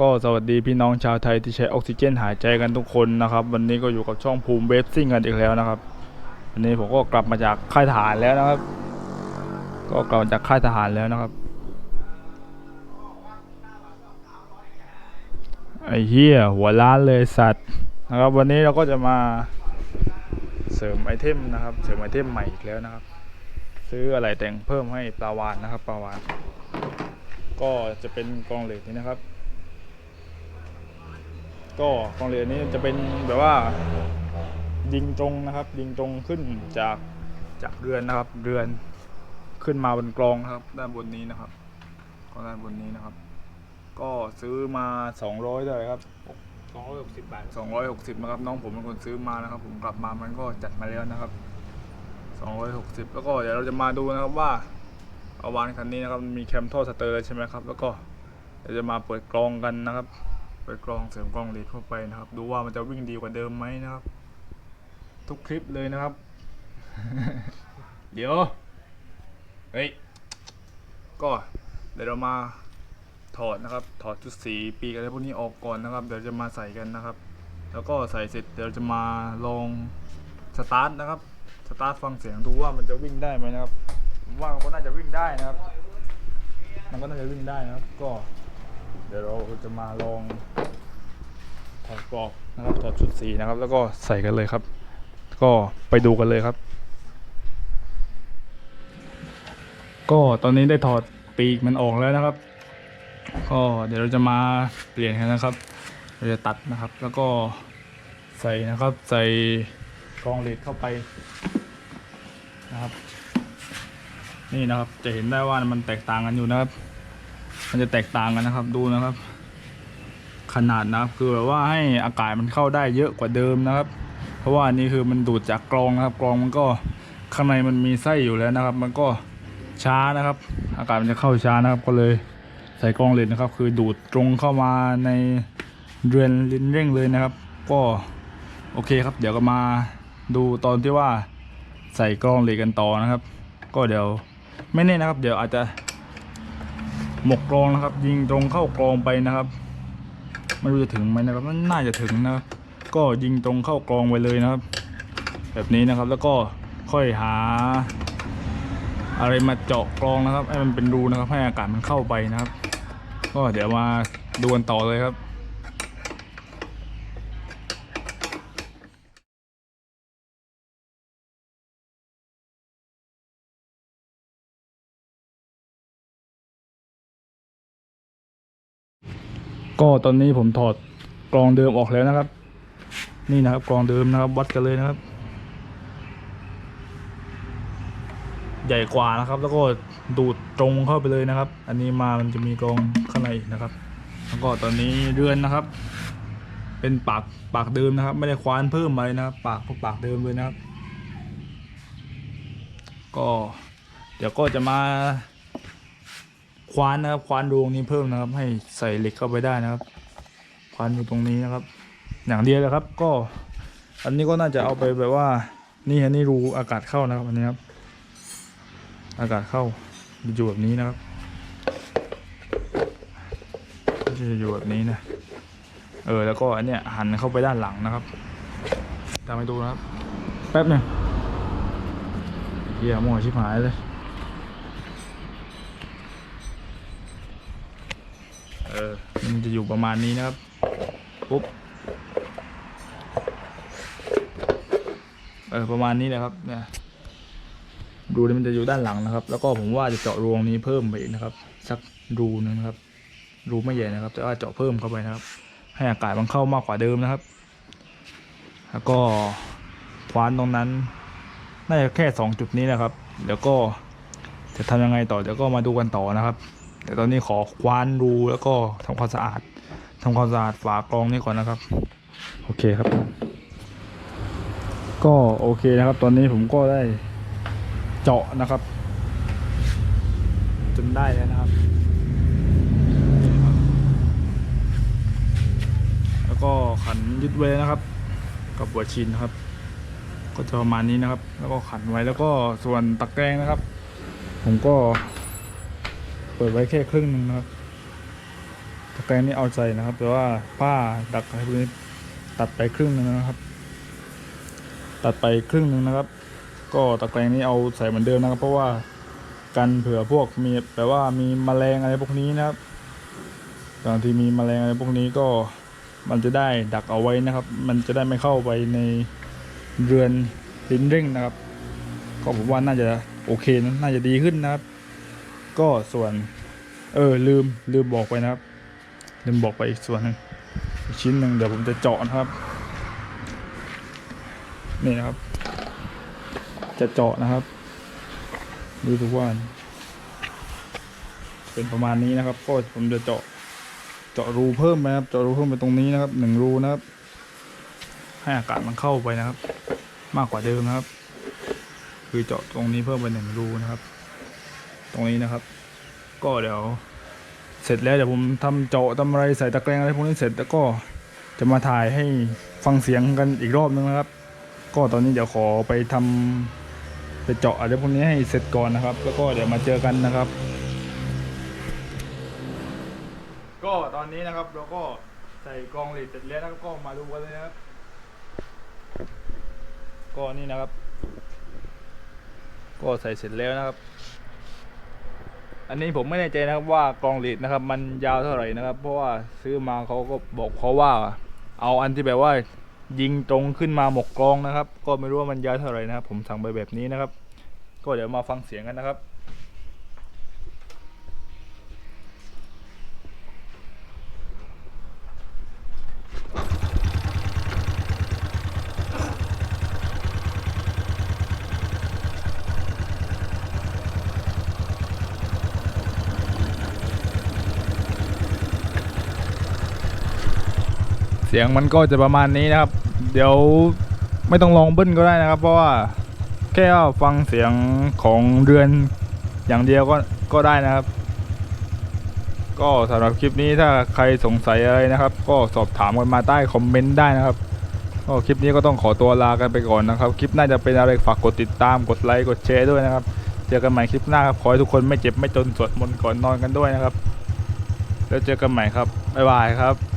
ก็สวัสดีพี่น้องชาวไทยที่ใช้ออกซิเจนหายใจกันทุกคนนะครับ วันนี้ก็อยู่กับช่องภูมิเวฟซิ่งกันอีกแล้วนะครับ วันนี้ผมก็กลับมาจากค่ายทหารแล้วนะครับ ก็กลับมาจากค่ายทหารแล้วนะครับไอ้เหี้ยหัวล้านเลยสัตว์นะครับ วันนี้เราก็จะมาเสริมไอเทมนะครับ เสริมไอเทมใหม่อีกแล้วนะครับ ซื้ออะไรแต่งเพิ่มให้ปลาวานนะครับปลาวานก็จะเป็นกองเหล็กนี้นะครับ ก็กองเหล็กนี้จะเป็นแบบว่ายิงตรงนะครับ ยิงตรงขึ้นจากจากเรือนนะครับ เรือนขึ้นมาบนกรองนะครับ ด้านบนนี้นะครับก็ด้านบนนี้นะครับ ก็ซื้อมา200เท่าไหร่ครับสองร้อยหกสิบบาท260นะครับน้องผมเป็นคนซื้อมานะครับ ผมกลับมามันก็จัดมาแล้วนะครับ260 แล้วก็เดี๋ยวเราจะมาดูนะครับว่าเอาวานคันนี้นะครับมันมีแคมท่อสเตอร์ใช่ไหมครับ แล้วก็เดี๋ยวจะมาเปิดกรองกันนะครับ เปิดกรองเสริมกรองเลดเข้าไปนะครับ ดูว่ามันจะวิ่งดีกว่าเดิมไหมนะครับ ทุกคลิปเลยนะครับ เดี๋ยว เฮ้ย ก็เดี๋ยวเรามาถอดนะครับ ถอดชุดสีปีกอะไรพวกนี้ออกก่อนนะครับ เดี๋ยวจะมาใส่กันนะครับ แล้วก็ใส่เสร็จเดี๋ยวจะมาลองสตาร์ทนะครับ สตาร์ทฟังเสียงดูว่ามันจะวิ่งได้ไหมนะครับว่ามันก็น่าจะวิ่งได้นะครับ มันก็น่าจะวิ่งได้นะครับ ก็ เดี๋ยวเราจะมาลองถอดกรอบนะครับถอดชุดสีนะครับ แล้วก็ใส่กันเลยครับ ก็ไปดูกันเลยครับ ก็ตอนนี้ได้ถอดปีกมันออกแล้วนะครับ ก็เดี๋ยวเราจะมาเปลี่ยนกันนะครับเราจะตัดนะครับ แล้วก็ใส่นะครับใส่กองเหล็กเข้าไปนะครับ นี่นะครับจะเห็นได้ว่ามันแตกต่างกันอยู่นะครับ มันจะแตกต่างกันนะครับดูนะครับ ขนาดนะครับคือแบบว่าให้อากาศมันเข้าได้เยอะกว่าเดิมนะครับ เพราะว่านนี้คือมันดูดจากกรองนะครับกรองมันก็ข้างในมันมีไส้อยู่แล้วนะครับ มันก็ช้านะครับ อากาศมันจะเข้าช้านะครับ ก็เลยใส่กรองเลนนะครับ คือดูดตรงเข้ามาในเรือนลิ้นเร่งเลยนะครับ ก็โอเคครับ เดี๋ยวก็มาดูตอนที่ว่าใส่กรองเล็กกันต่อนะครับ ก็เดี๋ยวไม่แน่นะครับ เดี๋ยวอาจจะ หมกกรองนะครับ ยิงตรงเข้ากรองไปนะครับไม่รู้จะถึงไหมนะครับนน่าจะถึงนะครับก็ยิงตรงเข้ากรองไปเลยนะครับ แบบนี้นะครับแล้วก็ค่อยหา อะไรมาเจาะกรองนะครับ ให้มันเป็นรูนะครับ ให้อากาศมันเข้าไปนะครับ ก็เดี๋ยวมาดูกันต่อเลยครับ ก็ตอนนี้ผมถอดกรองเดิมออกแล้วนะครับ นี่นะครับกรองเดิมนะครับวัดกันเลยนะครับ ใหญ่กว่านะครับ แล้วก็ดูดตรงเข้าไปเลยนะครับ อันนี้มามันจะมีกรองข้างในนะครับ แล้วก็ตอนนี้เรือนนะครับ เป็นปากปากเดิมนะครับ ไม่ได้ควานเพิ่มอะไรนะครับ ปากก็ปากเดิมเลยนะครับ ก็เดี๋ยวก็จะมา ควานนะครับควานดวงนี้เพิ่มนะครับ ให้ใส่เหล็กเข้าไปได้นะครับควานอยู่ตรงนี้นะครับ อย่างเดียวเลยครับก็ อันนี้ก็น่าจะเอาไปแบบว่า นี่อันนี้รูอากาศเข้านะครับอันนี้ครับ อากาศเข้าอยู่แบบนี้นะครับจะอยู่แบบนี้นะเออแล้วก็อันเนี้ยหันเข้าไปด้านหลังนะครับตามไปดูนะครับ แป๊บหนึงเหี้ยมัวชิบหายเลย ออมันจะอยู่ประมาณนี้นะครับ ปุ๊บ เออ ประมาณนี้แหละครับ เนี่ย รูนี่มันจะอยู่ด้านหลังนะครับ แล้วก็ผมว่าจะเจาะรวงนี้เพิ่มไปอีกนะครับ สักรูนึงนะครับ รูไม่ใหญ่นะครับ แต่ว่าเจาะเพิ่มเข้าไปนะครับ ให้อากาศมันเข้ามากกว่าเดิมนะครับ แล้วก็ควานตรงนั้น น่าจะแค่สองจุดนี้นะครับ เดี๋ยวก็จะทำยังไงต่อเดี๋ยวก็มาดูกันต่อนะครับ แต่ตอนนี้ขอควานรูแล้วก็ทำความสะอาดทำความสะอาดฝากรองนี้ก่อนนะครับ โอเคครับ ก็โอเคนะครับ ตอนนี้ผมก็ได้เจาะนะครับ จนได้แล้วนะครับ แล้วก็ขันยึดไว้นะครับ กับหัวชินนะครับ ก็จะประมาณนี้นะครับ แล้วก็ขันไว้แล้วก็ส่วนตะแกรงนะครับ ผมก็ ปิดไว้แค่ครึ่งหนึงนะครับตะแกรงนี้เอาใจนะครับ แต่ว่าผ้าดักอะไรพวกนี้ตัดไปครึ่งหนึงนะครับ ตัดไปครึ่งหนึงนะครับ ก็ตะแกรงนี้เอาใส่เหมือนเดิมนะครับ เพราะว่ากันเผื่อพวกมีแบบว่ามีแมลงอะไรพวกนี้นะครับบางทีมีแมลงอะไรพวกนี้ก็มันจะได้ดักเอาไว้นะครับ มันจะได้ไม่เข้าไปในเรือนลิ้นเร่งนะครับ ก็ผมว่าน่าจะโอเคนะน่าจะดีขึ้นนะครับ ก็ส่วน เออลืมลืมบอกไปนะครับ ลืมบอกไปอีกส่วนหนึ่งอีกชิ้นหนึ่งเดี๋ยวผมจะเจาะนะครับ นี่นะครับ จะเจาะนะครับดูทุกวันเป็นประมาณนี้นะครับ ก็ผมจะเจาะเจาะรูเพิ่มไปนะครับ เจาะรูเพิ่มไปตรงนี้นะครับหนึ่งรูนะครับ ให้อากาศมันเข้าไปนะครับ มากกว่าเดิมนะครับ คือเจาะตรงนี้เพิ่มไปหนึ่งรูนะครับ ตรงนี้นะครับ ก็เดี๋ยวเสร็จแล้วเดี๋ยวผมทำเจาะทำอะไรใส่ตะแกรงอะไรพวกนี้เสร็จแล้วก็จะมาถ่ายให้ฟังเสียงกันอีกรอบนึงนะครับ ก็ตอนนี้เดี๋ยวขอไปทำไปเจาะอะไรพวกนี้ให้เสร็จก่อนนะครับ แล้วก็เดี๋ยวมาเจอกันนะครับ ก็ตอนนี้นะครับเราก็ใส่กองเหล็กเสร็จแล้วนะครับก็มาดูกันเลยนะครับ ก็นี่นะครับ ก็ใส่เสร็จแล้วนะครับ อันนี้ผมไม่แน่ใจนะครับว่ากองเหล็กนะครับ มันยาวเท่าไหร่นะครับ เพราะว่าซื้อมาเขาก็บอกเขาว่า เอาอันที่แบบว่า ยิงตรงขึ้นมาหมกกองนะครับ ก็ไม่รู้ว่ามันยาวเท่าไหร่นะครับ ผมสั่งไปแบบนี้นะครับ ก็เดี๋ยวมาฟังเสียงกันนะครับ เสียงมันก็จะประมาณนี้นะครับ เดี๋ยวไม่ต้องลองเบิ้ลก็ได้นะครับ เพราะว่าแค่ฟังเสียงของเรือนอย่างเดียวก็ก็ได้นะครับ ก็สำหรับคลิปนี้ถ้าใครสงสัยอะไรนะครับ ก็สอบถามกันมาใต้คอมเมนต์ได้นะครับก็คลิปนี้ก็ต้องขอตัวลากันไปก่อนนะครับ คลิปน่าจะเป็นอะไรฝากกดติดตามกดไลค์กดแชร์ด้วยนะครับ เจอกันใหม่คลิปหน้าครับขอให้ทุกคนไม่เจ็บไม่จนสวดมนต์ก่อนนอนกันด้วยนะครับ แล้วเจอกันใหม่ครับบ๊ายบายครับ